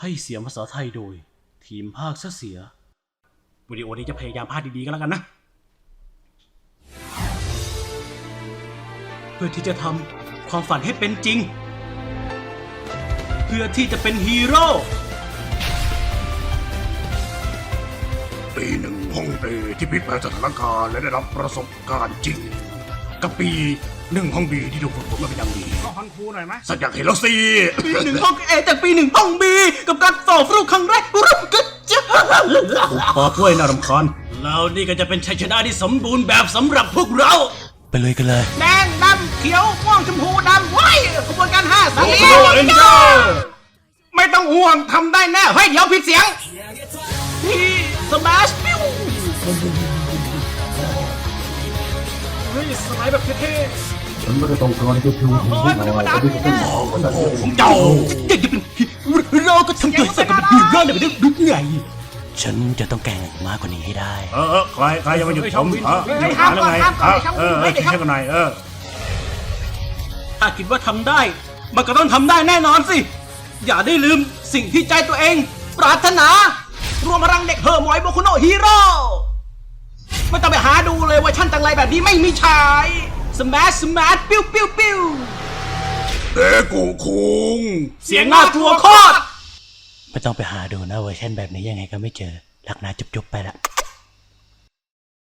ให้เสียงภาษาไทยโดย ทีมภาคซะเสีย วิดีโอนี้จะพยายามพากดีๆกันแล้วกันนะ เพื่อที่จะทำความฝันให้เป็นจริง เพื่อที่จะเป็นฮีโร่ปีหนึ่งห้องเอที่พลิกแปลงสถานการณ์และได้รับประสบการณ์จริง กับปีหนึ่งห้องบีที่ถูกฝึกฝนมาเป็นอย่างดีก็ฮอนคูหน่อยไหมสักอยากเห็นแล้วสิปีหนึ่งห้องเอจากปีหนึ่งห้องบีกับการต่อสู้ครั้งแรกรุ่งกึ๊ดจ้าปอถ้วยน่ารำคาญแล้วนี่ก็จะเป็นชัยชนะที่สมบูรณ์แบบสำหรับพวกเรา ไปเลยกันเลยแดงดำเขียวม่วงชมพูดำไว้ขบวนการห้าสีโอ้โหเอ็นเดอร์ไม่ต้องห่วงทำได้แน่เฮ้ยเดี๋ยวผิดเสียงพี่สมาชปิ้วเฮ้ยสไลด์แบบเท่ฉันไม่ได้ต้องการจะชูหูหน่อยแต่ที่จะเป็นหมอของฉันของเจ้าอยากจะเป็นฮีโร่ก็ทำตัวให้สมกับเป็นฮีโร่เลยไม่ได้รู้ไงฉันจะต้องแก่งมากกว่านี้ให้ได้ เออเออใครใครยังไม่หยุดผมเออหยุดหาแล้วไงเออเออเออคิดแค่กันหน่อยเออถ้าคิดว่าทำได้ มันก็ต้องทำได้แน่นอนสิ อย่าได้ลืมสิ่งที่ใจตัวเอง ปรารถนา รวมพลังเด็กเฮอร์มอยโบคุโนะฮีโร่ไม่ต้องไปหาดู เลยเว่าชั่นตังไรแบบนี้ไม่มีฉายสมาร์ทสมาร์ทปิ้วปิ้วปิ้วเด็กกูคุงเสียงน่ากลัวโคตรไม่ต้องไปหาดูนะเวอร์ชันแบบนี้ยังไงก็ไม่เจอลักนาจุบๆไปละ